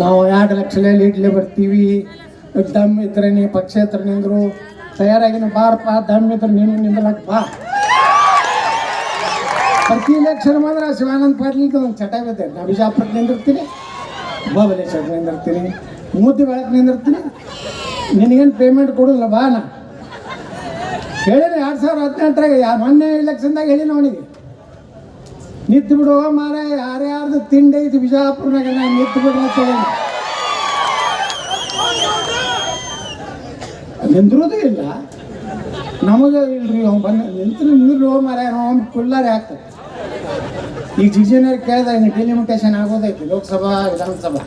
ನಾವು ಎರಡು ಲಕ್ಷದಲ್ಲಿ ಇಡ್ಲಿ ಬರ್ತೀವಿ. ದಮ್ ಇದ್ರೆ ನೀ ಪಕ್ಷೇತ್ರ ನಿಂದ್ರು. ತಯಾರಾಗಿನ ಬಾರಪ್ಪ, ದಮ್ ಇದ್ರೆ ನೀನು ನಿಂದ್ರಲಕ್ ಬಾ. ಪ್ರತಿ ಎಲೆಕ್ಷನ್ ಮಾತ್ರ ಶಿವಾನಂದ ಪಾಟೀಲ್ ಒಂದು ಚಟ ಬಿದ್ದೆ ನಾ ಬಿಜಾಪುರಕ್ಕೆ ನಿಂದಿರ್ತೀನಿ ಬಾಬಲೇಶ್ವರ ನಿಂದಿರ್ತೀನಿ, ಮೂತಿ ಬೆಳಕ್ ನಿಂದಿರ್ತೀನಿ. ನಿನಗೇನು ಪೇಮೆಂಟ್ ಕೊಡೋದಿಲ್ಲ, ಬಾ ನಾ. ಹೇಳಿದ್ರೆ ಎರಡು ಸಾವಿರದ ಹದಿನೆಂಟರಾಗ ಮೊನ್ನೆ ಎಲೆಕ್ಷನ್ದಾಗ ಹೇಳಿ ಅವನಿಗೆ. ನಿಂತು ಬಿಡು ಮಾರ ಯಾರ್ಯಾರ್ದು ತಿಂಡಿ ಐತಿ ಬಿಜಾಪುರನಾಗ ನಾನು ನಿಂತು ಬಿಡ್ರಿ ಅಂತ ಹೇಳಿ. ನಿಂದ್ರೋದು ಇಲ್ಲ. ನಮಗೆ ಇಲ್ರಿ, ಅವ್ನು ಬಂದು ನಿಂತು ನಿಂದ್ರು ಮಾರ, ಅವ್ನು ಕುಳ್ಳಾರೆ ಆಗ್ತದೆ. ಈಗ ಜಿಜಿನವ್ರು ಕೇಳ್ದ ಡಿಲಿಮಿಟೇಷನ್ ಆಗೋದೈತಿ, ಲೋಕಸಭಾ, ವಿಧಾನಸಭಾ.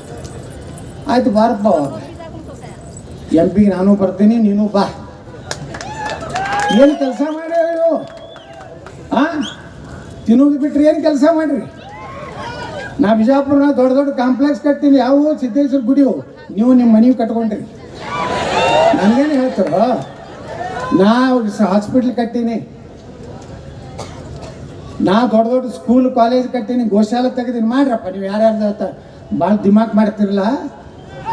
ಆಯ್ತು ಬಾರಪ್ಪ ಅವಾಗ ಎಂ ಪಿಗೆ ನಾನು ಬರ್ತೀನಿ, ನೀನು ಬಾ. ಏನು ಕೆಲಸ ಮಾಡ್ಯಾವ ಆ? ತಿನ್ನೋದು ಬಿಟ್ಟರೆ ಏನು ಕೆಲಸ ಮಾಡಿರಿ? ನಾ ಬಿಜಾಪುರನ ದೊಡ್ಡ ದೊಡ್ಡ ಕಾಂಪ್ಲೆಕ್ಸ್ ಕಟ್ತೀನಿ, ಯಾವ ಸಿದ್ದೇಶ್ವರ ಗುಡಿಯು ನೀವು ನಿಮ್ಮ ಮನೆ ಕಟ್ಕೊಂಡ್ರಿ. ನನಗೇನು ಹೇಳ್ತಾರ? ನಾ ಹಾಸ್ಪಿಟ್ಲ್ ಕಟ್ಟೀನಿ. ನಾ ದೊಡ್ಡ ದೊಡ್ಡ ಸ್ಕೂಲ್ ಕಾಲೇಜ್ ಕಟ್ಟೀನಿ, ಗೋಶಾಲೆ ತೆಗೆದೀನಿ. ಮಾಡ್ರಪ್ಪ, ನೀವು ಯಾರ್ಯಾರ್ದು ಭಾಳ ದಿಮಾಕ್ ಮಾಡ್ತಿರಲ್ಲ?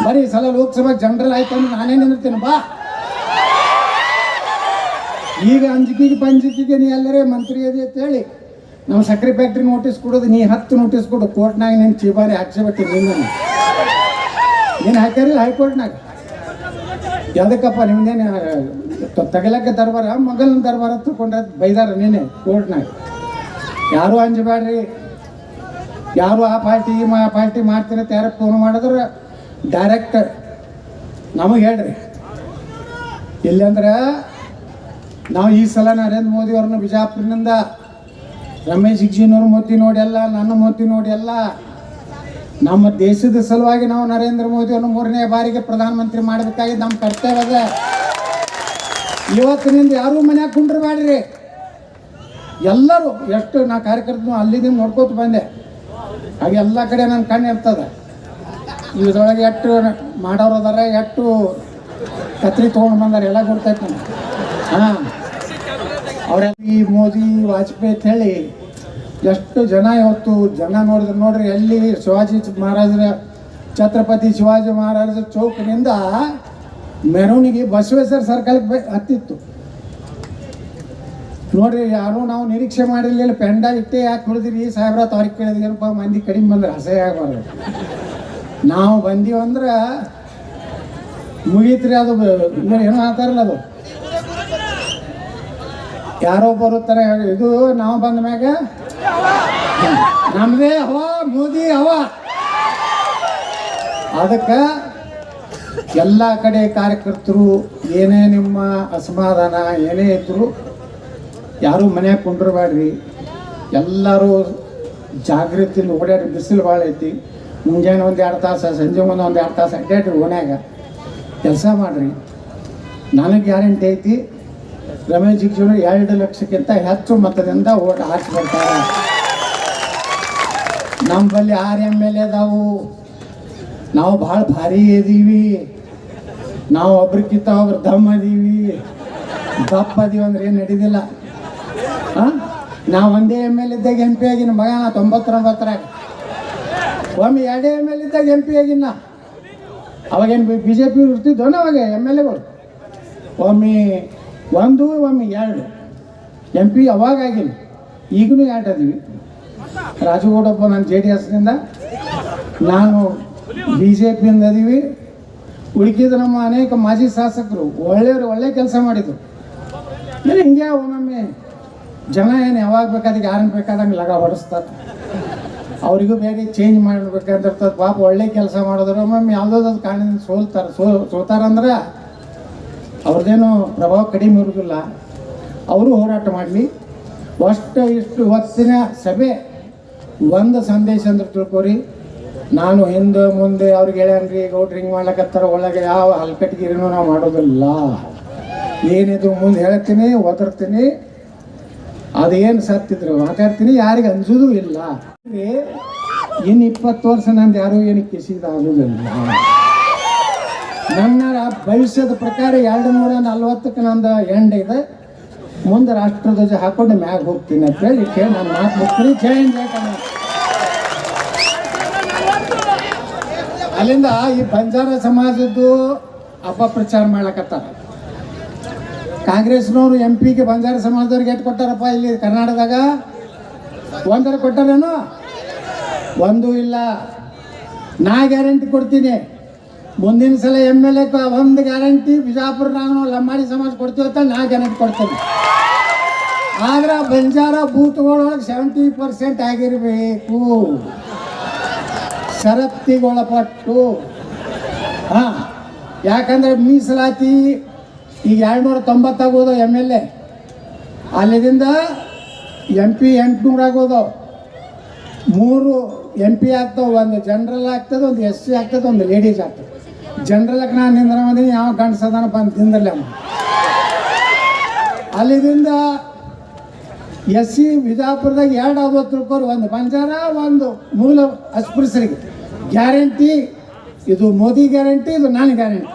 ಬರೀ ಸಲ ಲೋಕಸಭಾ ಜನರಲ್ ಆಯ್ತು ಅಂದ್ರೆ ನಾನೇ ನಿಂದಿರ್ತೀನಿ, ಬಾ. ಈಗ ಅಂಜಿಕೆಗೆ, ಪಂಜಿಕೆಗೆ ನೀ ಎಲ್ಲರೇ ಮಂತ್ರಿ ಅದೇ ಅಂತ ಹೇಳಿ ನಾವು ಸಕ್ಕರೆ ಫ್ಯಾಕ್ಟ್ರಿ ನೋಟಿಸ್ ಕೊಡೋದು, ನೀ ಹತ್ತು ನೋಟಿಸ್ ಕೊಡು, ಕೋರ್ಟ್ನಾಗ ನೀನು ಚೀಬಾರಿ ಹಾಕ್ಸಿಬಿಟ್ಟು ನಿನ್ನ ನೀನು ಹಾಕ್ಯಾರಿಲ್ಲ ಹೈಕೋರ್ಟ್ನಾಗ? ಯಾವ್ದಕ್ಕಪ್ಪ ನಿಮ್ದೇನು ತಗಲಕ್ಕೆ ದರ್ಬಾರ, ಮಗಲ್ನ ದರ್ಬಾರ ತಗೊಂಡ್ರೆ ಬೈದಾರ ನೀನೆ ಕೋರ್ಟ್ನಾಗ. ಯಾರು ಅಂಜಬೇಡ್ರಿ ಯಾರು ಆ ಪಾರ್ಟಿ ಆ ಪಾರ್ಟಿ ಮಾಡ್ತೀನಿ ಯಾರು ಫೋನ್ ಮಾಡಿದ್ರೆ ಡೈರೆಕ್ಟ್ ನಮಗೆ ಹೇಳ್ರಿ. ಇಲ್ಲಂದ್ರೆ ನಾವು ಈ ಸಲ ನರೇಂದ್ರ ಮೋದಿ ಅವ್ರನ್ನ ಬಿಜಾಪುರದಿಂದ ರಮೇಶ್ ಮೋತಿ ನೋಡಿ ಎಲ್ಲ ನನ್ನ ಮೋತಿ ನೋಡಿ ಎಲ್ಲ ನಮ್ಮ ದೇಶದ ಸಲುವಾಗಿ ನಾವು ನರೇಂದ್ರ ಮೋದಿ ಅವರು ಮೂರನೇ ಬಾರಿಗೆ ಪ್ರಧಾನಮಂತ್ರಿ ಮಾಡಬೇಕಾಗಿದ್ದು ನಮ್ಮ ಕರ್ತವ್ಯ ಅದ. ಇವತ್ತಿನಿಂದ ಯಾರೂ ಮನ್ಯಾಗ ಕುಂಡ್ರಬೇಡ್ರಿ ಎಲ್ಲರೂ, ಎಷ್ಟು ನಾ ಕಾರ್ಯಕರ್ತನು ಅಲ್ಲಿಂದ ನೋಡ್ಕೋತ ಬಂದೆ. ಹಾಗೆ ಎಲ್ಲ ಕಡೆ ನನ್ನ ಕಣ್ಣು ಇರ್ತದೆ ಇದ್ರೊಳಗೆ ಎಷ್ಟು ಮಾಡೋರು ಅದಾರ ಎಷ್ಟು ಕತ್ರಿ ತೊಗೊಂಡು ಬಂದಾರೆ, ಎಲ್ಲ ಗೊತ್ತೈತೆ ನನಗೆ ಹಾಂ. ಅವರೆಲ್ಲ ಈ ಮೋದಿ, ವಾಜಪೇಯಿ ಅಂತ ಹೇಳಿ ಎಷ್ಟು ಜನ ಇವತ್ತು ಜನ ನೋಡಿದ್ರೆ ನೋಡ್ರಿ, ಎಲ್ಲಿ ಶಿವಾಜಿ ಮಹಾರಾಜರ, ಛತ್ರಪತಿ ಶಿವಾಜಿ ಮಹಾರಾಜರ ಚೌಕಿನಿಂದ ಮೆರವಣಿಗೆ ಬಸವೇಶ್ವರ ಸರ್ಕಲ್ ಹತ್ತಿತ್ತು. ನೋಡ್ರಿ, ಯಾರು ನಾವು ನಿರೀಕ್ಷೆ ಮಾಡಿರ್ಲಿಲ್ಲ ಪೆಂಡ ಇಟ್ಟೆ ಯಾಕೆ ಹೊಡೆದಿರಿ? ಸಾಹೇಬ್ರ ಅವ್ರಿಗೆ ಕೇಳಿದ್ರಪ್ಪ ಮಂದಿ ಕಡಿಮೆ ಬಂದ್ರೆ ಅಸಹ್ಯ ಆಗಬಾರ್ದು ನಾವು ಬಂದೀವಂದ್ರೆ ಮುಗೀತ್ರಿ ಅದು ಏನೋ ಅಂತಾರಲ್ಲ ಅದು. ಯಾರೋ ಬರುತ್ತಾರೆ ಇದು ನಾವು ಬಂದ ಮ್ಯಾಗ? ನಮ್ದೇ ಹವ, ಮೋದಿ ಹವ. ಅದಕ್ಕೆ ಎಲ್ಲ ಕಡೆ ಕಾರ್ಯಕರ್ತರು, ಏನೇ ನಿಮ್ಮ ಅಸಮಾಧಾನ, ಏನೇ ಇದ್ರು ಯಾರು ಮನ್ಯಾಗ ಕುಂಡ್ರಬೇಡ್ರಿ ಎಲ್ಲರೂ ಜಾಗೃತಿಲಿ ಓಡಾಡಿ, ಬಿಸಿಲು ಭಾಳ ಐತಿ. ಮುಂಜಾನೆ ಒಂದು ಎರಡು ತಾಸು, ಸಂಜೆ ಮುಂದೆ ಒಂದು ಎರಡು ತಾಸು ಅಡ್ಡಾಡ್ರಿ ಓಣ್ಯಾಗ. ಕೆಲಸ ಮಾಡಿರಿ. ನನಗೆ ಗ್ಯಾರಂಟಿ ಐತಿ. ರಮೇಶ್ ಜಿಗಜಿಣರು ಎರಡು ಲಕ್ಷಕ್ಕಿಂತ ಹೆಚ್ಚು ಮತದಿಂದ ಓಟ್ ಹಾಕಿ ಬರ್ತಾರೆ ನಮ್ಮ ಬಳಿ ಆರು ಎಂ ಎಲ್ ಅದಾವು ನಾವು ಭಾಳ ಭಾರಿ ಇದೀವಿ. ನಾವು ಒಬ್ರಿಗಿಂತ ಒಬ್ರು ದಮ್ ಅದೀವಿ ದಪ್ಪ ಅದೀವಿ ಅಂದ್ರೆ ಏನು ನಡೀದಿಲ್ಲ. ಹಾಂ ನಾವು ಒಂದೇ ಎಂ ಎಲ್ ಇದ್ದಾಗ ಎಂ ಪಿ ಆಗಿನ ಮಗ, ನಾ ತೊಂಬತ್ತೊಂಬತ್ತರಾಗ. ಒಮ್ಮೆ ಎರಡೇ ಎಂ ಎಲ್ ಇದ್ದಾಗ ಎಂ ಪಿ ಆಗಿನ. ಅವಾಗೇನು ಬಿ ಜೆ ಪಿ ಇರ್ತಿದ್ದೋ ಅವಾಗ ಎಂ ಎಲ್ ಎಗಳು ಒಮ್ಮೆ ಒಂದು ಒಮ್ಮೆ ಎರಡು. ಎಂ ಪಿ ಅವಾಗ ಆಗಿಲ್ಲ. ಈಗಲೂ ಎರಡು ಅದೀವಿ. ರಾಜಗೌಡಪ್ಪ ನಾನು ಜೆ ಡಿ ಎಸ್ನಿಂದ. ನಾನು ಬಿ ಜೆ ಪಿಯಿಂದ ಅದೀವಿ. ಉಳಿಕಿದ ನಮ್ಮ ಅನೇಕ ಮಾಜಿ ಶಾಸಕರು ಒಳ್ಳೆಯವರು ಒಳ್ಳೆ ಕೆಲಸ ಮಾಡಿದ್ರು. ಹಿಂಗೆ ಒಮ್ಮೊಮ್ಮೆ ಜನ ಏನು ಯಾವಾಗ ಬೇಕಾದಾಗ ಯಾರನ್ನ ಬೇಕಾದಂಗೆ ಲಗ ಹೊಡಿಸ್ತಾರೆ. ಅವರಿಗೂ ಬೇರೆ ಚೇಂಜ್ ಮಾಡ್ಬೇಕಂತಿರ್ತದೆ ಪಾಪ ಒಳ್ಳೆ ಕೆಲಸ ಮಾಡಿದ್ರು ಒಮ್ಮೊಮ್ಮೆ ಯಾವುದಾದ್ರು ಕಾರಣದಿಂದ ಸೋಲ್ತಾರೆ. ಸೋ ಸೋತಾರಂದ್ರೆ ಅವ್ರದ್ದೇನು ಪ್ರಭಾವ ಕಡಿಮೆ ಇರೋದಿಲ್ಲ ಅವರು ಹೋರಾಟ ಮಾಡಲಿ. ಅಷ್ಟು ಇಷ್ಟು ಹೊತ್ತಿನ ಸಭೆ, ಒಂದು ಸಂದೇಶ ಅಂದ್ರೆ ತಿಳ್ಕೊರಿ. ನಾನು ಹಿಂದೆ, ಮುಂದೆ, ಅವ್ರಿಗೆ ಹೇಳ್ಯಾನ್ರಿ, ಗೌಡ್ರು ಹಿಂಗೆ ಮಾಡ್ಲಕತ್ತಾರ, ಒಳಗೆ ಯಾವ ಹಲ್ಕಟ್ಗಿರಿನೂ ನಾವು ಮಾಡೋದಿಲ್ಲ. ಏನಿದ್ರು ಮುಂದೆ ಹೇಳ್ತೀನಿ, ಒದರ್ತೀನಿ. ಅದೇನು ಸತ್ತಿದ್ರು ಮಾತಾಡ್ತೀನಿ, ಯಾರಿಗೆ ಅನ್ಸೋದು ಇಲ್ಲ. ಇನ್ನು ಇಪ್ಪತ್ತು ವರ್ಷ ನಂದು ಯಾರೂ ಏನು ಕಿಸಿದಾಗೋದಿಲ್ಲ ನನ್ನ ಭವಿಷ್ಯದ ಪ್ರಕಾರ ಎರಡು ನೂರ ನಲ್ವತ್ತಕ್ಕೆ ನಂದು ಎಂಡ್ ಇದೆ. ಮುಂದೆ ರಾಷ್ಟ್ರಧ್ವಜ ಹಾಕೊಂಡು ಮ್ಯಾಗ ಹೋಗ್ತೀನಿ ಅಂತ ಹೇಳಿ ಕೇಳಿ ನನ್ನ ಮಾತು ಹೋಗ್ತೀನಿ ಜೈ ಹಿಂದ್, ಜೈ ಕರ್ನಾಟಕ. ಅಲ್ಲಿಂದ ಈ ಬಂಜಾರ ಸಮಾಜದ್ದು ಅಪಪ್ರಚಾರ ಮಾಡ್ಲಕತ್ತಾರ. ಕಾಂಗ್ರೆಸ್ನವರು ಎಂ ಪಿಗೆ ಬಂಜಾರ ಸಮಾಜದವ್ರಿಗೆ ಎಷ್ಟು ಕೊಟ್ಟಾರಪ್ಪ ಇಲ್ಲಿ ಕರ್ನಾಟಕದಾಗ? ಒಂದರ ಕೊಟ್ಟಾರೇನು? ಒಂದು ಇಲ್ಲ. ನಾ ಗ್ಯಾರಂಟಿ ಕೊಡ್ತೀನಿ. ಮುಂದಿನ ಸಲ ಎಂ ಎಲ್ ಎ ಒಂದು ಗ್ಯಾರಂಟಿ ಬಿಜಾಪುರ ನಾನು ಲಂಬಾಡಿ ಸಮಾಜ ಕೊಡ್ತೀವಿ ಅಂತ ನಾ ಗ್ಯಾರಂಟಿ ಕೊಡ್ತೀನಿ. ಆದ್ರೆ ಬಂಜಾರ ಬೂತ್ಗಳೊಳಗೆ ಸೆವೆಂಟಿ ಪರ್ಸೆಂಟ್ ಆಗಿರಬೇಕು. ಶರತ್ತಿಗೊಳಪಟ್ಟು. ಹಾಂ, ಯಾಕಂದ್ರೆ ಮೀಸಲಾತಿ ಈಗ ಎರಡುನೂರ ತೊಂಬತ್ತಾಗೋದು ಎಂ ಎಲ್ ಎ ಅಲ್ಲಿದಿಂದ ಎಂ ಪಿ ಎಂಟುನೂರು ಆಗೋದು. ಮೂರು ಎಂ ಪಿ ಆಗ್ತಾವೆ, ಒಂದು ಜನರಲ್ ಆಗ್ತದೆ, ಒಂದು ಎಸ್ ಸಿ ಆಗ್ತದೆ, ಒಂದು ಲೇಡೀಸ್ ಆಗ್ತದೆ. ಜನರಲ್ಗೆ ನಾನು ಮಾಡಿ ಯಾವ ಗಂಡಸದಾನಪ್ಪ ಅಂತ ತಿಂದ್ರಲ್ಲ ಅವ ಅಲ್ಲಿದಿಂದ ಎಸ್ ಸಿ ಬಿಜಾಪುರದಾಗ ಎರಡು ಐವತ್ತು ರೂಪಾಯಿ ಒಂದು ಬಂಜಾರ, ಒಂದು ಮೂಲ ಅಸ್ಪೃಶ್ಯರಿಗೆ ಗ್ಯಾರಂಟಿ, ಇದು ಮೋದಿ ಗ್ಯಾರಂಟಿ, ಇದು ನಾನು ಗ್ಯಾರಂಟಿ.